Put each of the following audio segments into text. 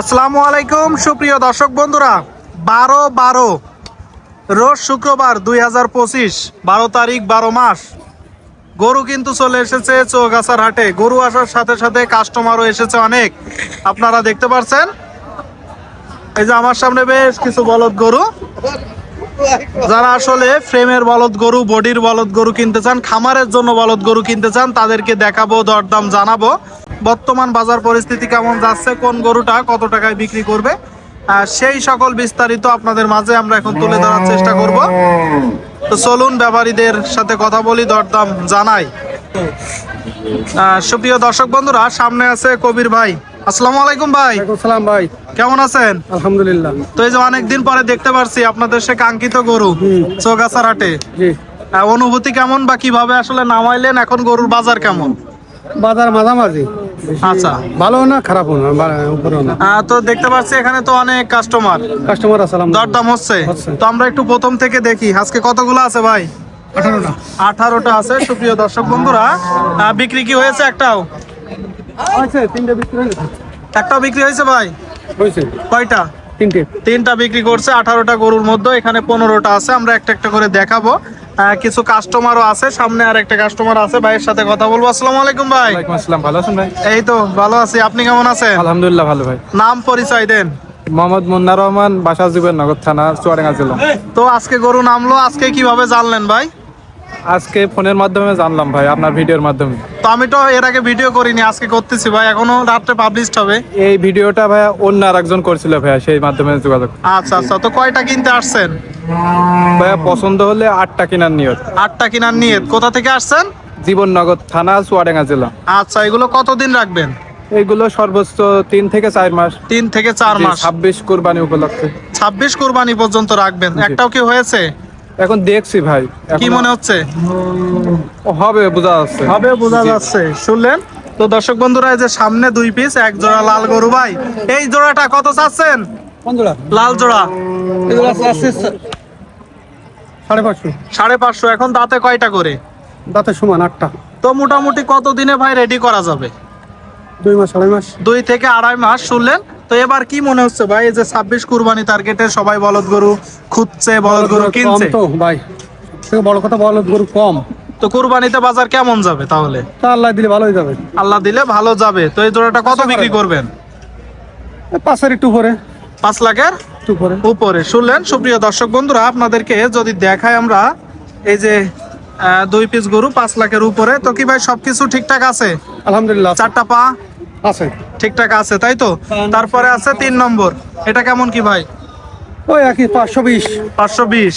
আসসালামু আলাইকুম, সুপ্রিয় দর্শক বন্ধুরা। বারো বারো, রোজ শুক্রবার দুই হাজার পঁচিশ, বারো তারিখ, বারো মাস। গরু কিন্তু চলে এসেছে চৌগাছার হাটে। গরু আসার সাথে সাথে কাস্টমারও এসেছে অনেক। আপনারা দেখতে পাচ্ছেন এই যে আমার সামনে বেশ কিছু বলদ গরু। যারা আসলে ফ্রেমের বলদ গরু, বডির বলদ গরু কিনতে চান, খামারের জন্য বলদ গরু কিনতে চান, তাদেরকে দেখাবো, দরদাম জানাব। বর্তমান বাজার পরিস্থিতি কেমন যাচ্ছে কোন গরুটা কত টাকায় বিক্রি করবে সেই সকল বিস্তারিত আপনাদের মাঝে আমরা এখন তুলে ধরার চেষ্টা করব। তো চলুন ব্যাপারীদের সাথে কথা বলি দরদাম জানাই। সুপ্রিয় দর্শক বন্ধুরা সামনে আছে কবির ভাই। আসসালামু আলাইকুম ভাই। সালাম ভাই। কেমন আছেন? আলহামদুলিল্লাহ। তো এই যে অনেকদিন পরে দেখতে পারছি আপনাদের সে কাঙ্ক্ষিত গরু চৌগাছার হাটে অনুভূতি কেমন বা কীভাবে আসলে নামাইলেন এখন গরুর বাজার কেমন? বাজার মাঝামাঝি। আচ্ছা। ভালো না খারাপও না উপরেও না। তো দেখতে পাচ্ছি এখানে তো অনেক কাস্টমার কাস্টমার আসসালাম দরদাম হচ্ছে। তো আমরা একটু প্রথম থেকে দেখি আজকে কতগুলো আছে ভাই? আঠারোটা। আঠারোটা আছে সুপ্রিয় দর্শক বন্ধুরা। বিক্রি কি হয়েছে একটাও? বিক্রি একটাও বিক্রি হয়েছে ভাই? হয়েছে। কয়টা? তিনটে। তিনটা বিক্রি করছে আঠারোটা গরুর মধ্যে এখানে পনেরোটা আছে আমরা একটা একটা করে দেখাবো। কিছু কাস্টমারও আছে সামনে আর একটা কাস্টমার আছে ভাইয়ের সাথে কথা বলব। আসসালামু আলাইকুম ভাই। আসসালাম ভালো আছেন ভাই? এই তো ভালো আছি। আপনি কেমন আছেন? আলহামদুলিল্লাহ ভালো ভাই। নাম পরিচয় দেন। মোহাম্মদ মুন্নার রহমান বাসা জুবের নগর থানা চুয়াডাঙ্গা জেলা। তো আজকে গরু নামলো আজকে কীভাবে জানলেন ভাই? আজকে ফোনের মাধ্যমে জানলাম ভাই আপনার ভিডিওর মাধ্যমে। তো আমি তো এর আগে ভিডিও করিনি আজকে করতেছি ভাই এখনও রাত্রে পাবলিশড হবে। এই ভিডিওটা ভাই অন্য আর একজন করছিল ভাইয়া সেই মাধ্যমে যোগাযোগ। আচ্ছা আচ্ছা তো কয়টা কিনতে আসছেন? ভাইয়া পছন্দ হলে আটটা কেনার নিয়ত। আটটা কিনার নিয়ে কোথা থেকে আসছেন? জীবননগর থানা চুয়াডাঙ্গা জেলা। আচ্ছা এগুলো কতদিন রাখবেন? এগুলো সর্বোচ্চ তিন থেকে চার মাস। তিন থেকে চার মাস। ছাব্বিশ কোরবানি উপলক্ষে। ছাব্বিশ কোরবানি পর্যন্ত রাখবেন। একটাও কি হয়েছে? এখন দেখছি ভাই। কি মনে হচ্ছে? হবে বোঝা যাচ্ছে। হবে বোঝা যাচ্ছে। শুনলেন? তো দর্শক বন্ধুরা এই যে সামনে দুই পিস এক জোড়া লাল গরু ভাই। এই জোড়াটা কত চাচ্ছেন? লাল জোড়া। সাড়ে পাঁচশো। সাড়ে পাঁচশো এখন দাঁতে কয়টা করে? দাঁতে সমান আটটা। তো মোটামুটি কত দিনে ভাই রেডি করা যাবে? দুই মাস আড়াই মাস। দুই থেকে আড়াই মাস শুনলেন? তো এবার কি মনে হচ্ছে ভাই? এই যে ছাব্বিশ কুরবানি টার্গেটে সবাই বলদ গরু খুঁজছে বলদ গরু কিনছে। তো ভাই। থেকে বড় কথা বলো গরু কম। তো কুরবানিতে বাজার কেমন যাবে তাহলে? আল্লাহ দিলে ভালোই যাবে। আল্লাহ দিলে ভালো যাবে। তো এই জোড়াটা কত বিক্রি করবেন? পাঁচের একটু পরে পাঁচ লাখের উপরে। শুনলেন সুপ্রিয় দর্শক বন্ধুরা আপনাদেরকে যদি দেখাই আমরা এই যে দুই পিস গরু পাঁচ লাখের উপরে তো কি ভাই সবকিছু ঠিকঠাক আছে? আলহামদুলিল্লাহ চারটা পা? আছে। ঠিকঠাক আছে তাই তো? তারপরে আছে তিন নম্বর। এটা কেমন কি ভাই? ওই একই পাঁচশো বিশ। পাঁচশো বিশ।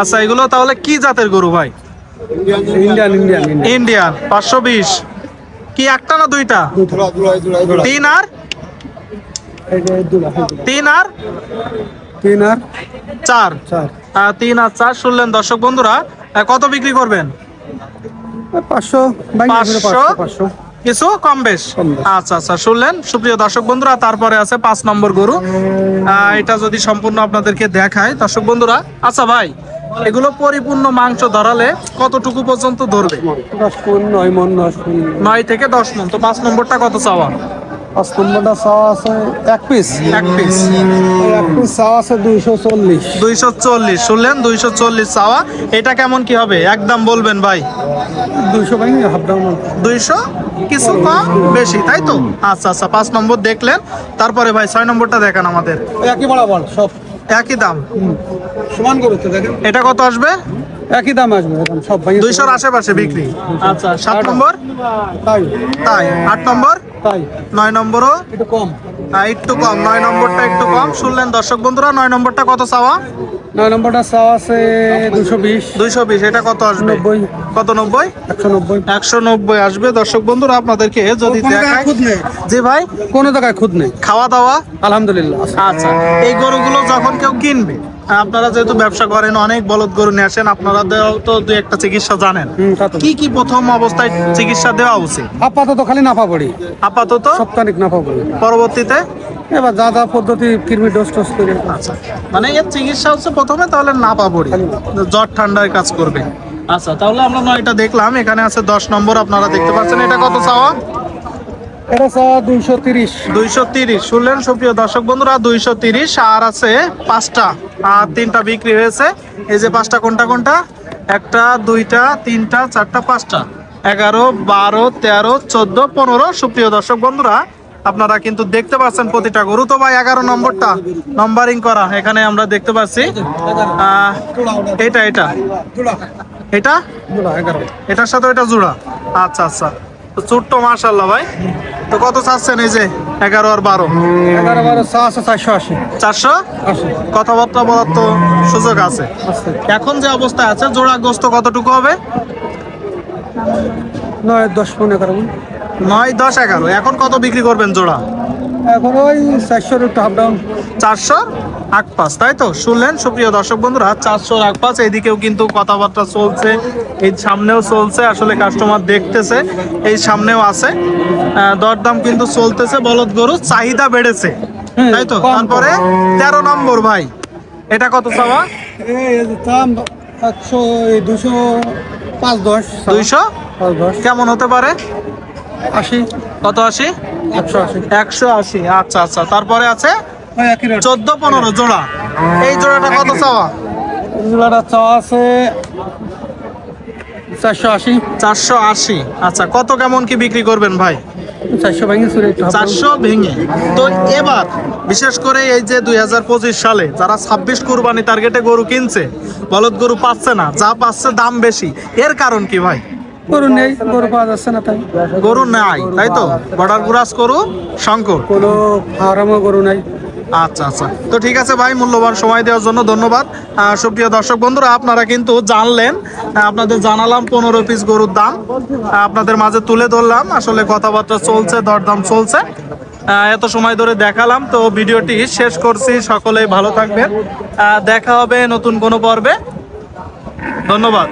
আচ্ছা এগুলো তাহলে কি জাতের গরু ভাই? Indian Indian Indian. পাঁচশো বিশ। কি একটা না দুইটা? তিন আর। তিন আর? তিন আর? চার। চার। তিন আর চার শুনলেন দর্শক বন্ধুরা। কত বিক্রি করবেন? পাঁচশো পাঁচশো? কিছু? কম বেশ। আচ্ছা আচ্ছা শুনলেন? সুপ্রিয় দর্শক বন্ধুরা তারপরে আছে পাঁচ নম্বর গরু। এটা যদি সম্পূর্ণ আপনাদেরকে দেখায় দর্শক বন্ধুরা আচ্ছা ভাই এগুলো পরিপূর্ণ মাংস ধরালে কতটুকু পর্যন্ত ধরবে? নয় থেকে দশ মন তো পাঁচ নম্বরটা কত চাওয়া? নম্বরটা চাওয়া আছে এক পিস এক পিস এক পিস চাওয়া আছে দুইশো চল্লিশ। দুইশো চল্লিশ শুনলেন? দুইশো চল্লিশ চাওয়া। এটা কেমন কি হবে? একদম বলবেন ভাই। দুইশো বাইনি হাফ দুইশো? কিছু কম বেশি তাই তো? আচ্ছা আচ্ছা পাঁচ নম্বর দেখলেন। তারপরে ভাই ছয় নম্বরটা দেখান আমাদের। একই বরাবর সব। একই দাম। সমান করে দেখেন। এটা কত আসবে? একই দাম আসবে সব ভাই। দুইশোর আশেপাশে বিক্রি। আচ্ছা সাত নম্বর? তাই। তাই আট নম্বর? তাই? নয় নম্বরও? একটু কম। একটু কম নয় নম্বরটা একটু কম। শুনলেন দর্শক বন্ধুরা নয় নম্বরটা কত চাওয়া? নয় নম্বরটা চাওয়া আছে দুশো বিশ। দুইশো বিশ এটা কত আসবে? কত নব্বই? একশো নব্বই। একশো নব্বই আসবে। দর্শক বন্ধুরা আপনাদেরকে যদি দেখায়। জি ভাই। কোনো জায়গায় খুদ নেই? খাওয়া দাওয়া আলহামদুলিল্লাহ। আচ্ছা এই গরুগুলো যখন কেউ কিনবে আপনারা যেহেতু ব্যবসা করেন অনেক বলদ গরু নিয়ে আসেন আপনারা তো দুই একটা চিকিৎসা জানেন। কি কি প্রথম অবস্থায় চিকিৎসা দেওয়া উচিত? আপাতত খালি নাফা পড়ি আপাতত? সপ্তাহিক নাফা পড়ি পরবর্তীতে এবার যা যা পদ্ধতি কৃমি ডোজ টোজ করে। আচ্ছা। মানে এর চিকিৎসা হচ্ছে প্রথমে তাহলে না পাবড়ি জ্বর ঠান্ডায় কাজ করবে। আচ্ছা তাহলে আমরা নয়টা দেখলাম। এখানে আছে দশ নম্বর আপনারা দেখতে পাচ্ছেন। এটা কত চাওয়া? এটা স্যার দুইশো তিরিশ। দুইশো তিরিশ। শুনলেন সুপ্রিয় দর্শক বন্ধুরা দুইশো তিরিশ। আর আছে পাঁচটা। আর তিনটা বিক্রি হয়েছে। এই যে পাঁচটা কোনটা কোনটা? একটা দুইটা তিনটা চারটা পাঁচটা। এগারো বারো তেরো চোদ্দ পনেরো। সুপ্রিয় দর্শক বন্ধুরা আপনারা কিন্তু দেখতে পাচ্ছেন প্রতিটা গরু। তো ভাই এগারো নম্বরটা নম্বরিং করা এখানে আমরা দেখতে পাচ্ছি। এটা এটা। এটা? এটার সাথে এটা জোড়া। আচ্ছা আচ্ছা। তো ছোট্ট মাশাল্লাহ ভাই। তো কত চাচ্ছেন এই যে এগারো আর বারো? এগারো বারো চারশো চারশো আশি। চারশো? কথাবার্তা বলার তো সুযোগ আছে। এখন যে অবস্থায় আছে জোড়া গোস্ত কতটুকু হবে? নয় দশ পনেরো নয় দশ এগারো। এখন কত বিক্রি করবেন জোড়া? এখন ওই চারশোর একটু হাফ ডাউন চারশো আট পাঁচ তাই তো? শুনলেন? সুপ্রিয় দর্শক বন্ধুরা চারশো আট পাঁচ এইদিকেও কিন্তু কথাবার্তা চলছে এই সামনেও চলছে আসলে কাস্টমার দেখতেছে এই সামনেও আছে। দরদাম কিন্তু চলতেছে বলদ গরু চাহিদা বেড়েছে তাই তো। তারপরে তেরো নম্বর ভাই এটা কত চাওয়া? দাম একশো দুশো পাঁচ দশ। দুইশো? কেমন হতে পারে? আশি? কত আশি? একশো আশি। একশো আশি। আচ্ছা আচ্ছা। তারপরে আছে চোদ্দ পনেরো জোড়া। এই জোড়াটা কত চাওয়া? এগুলোটা চা আছে চারশো আশি। চারশো আশি। আচ্ছা কত কেমন কি বিক্রি করবেন ভাই? চারশো ভেঙে। চারশো ভেঙে। তো এবার বিশেষ করে এই যে দুই হাজার পঁচিশ সালে যারা ছাব্বিশ কুরবানি টার্গেটে গরু কিনছে বলদ গরু পাচ্ছে না যা পাচ্ছে দাম বেশি। এর কারণ কি ভাই? গরু নেই গরু পাওয়া যাচ্ছে না তাই। গরু নাই তাই তো? বর্ডার গুরাজ গরু সংকট কোনো ফার্মও গরু নাই। আচ্ছা আচ্ছা। তো ঠিক আছে ভাই মূল্যবান সময় দেওয়ার জন্য ধন্যবাদ। সুপ্রিয় দর্শক বন্ধুরা আপনারা কিন্তু জানলেন আপনাদের জানালাম পনেরো পিস গরুর দাম। আপনাদের মাঝে তুলে ধরলাম আসলে কথাবার্তা চলছে দরদাম চলছে। এত সময় ধরে দেখালাম তো ভিডিওটি শেষ করছি সকলেই ভালো থাকবেন। দেখা হবে নতুন কোনো পর্বে। ধন্যবাদ।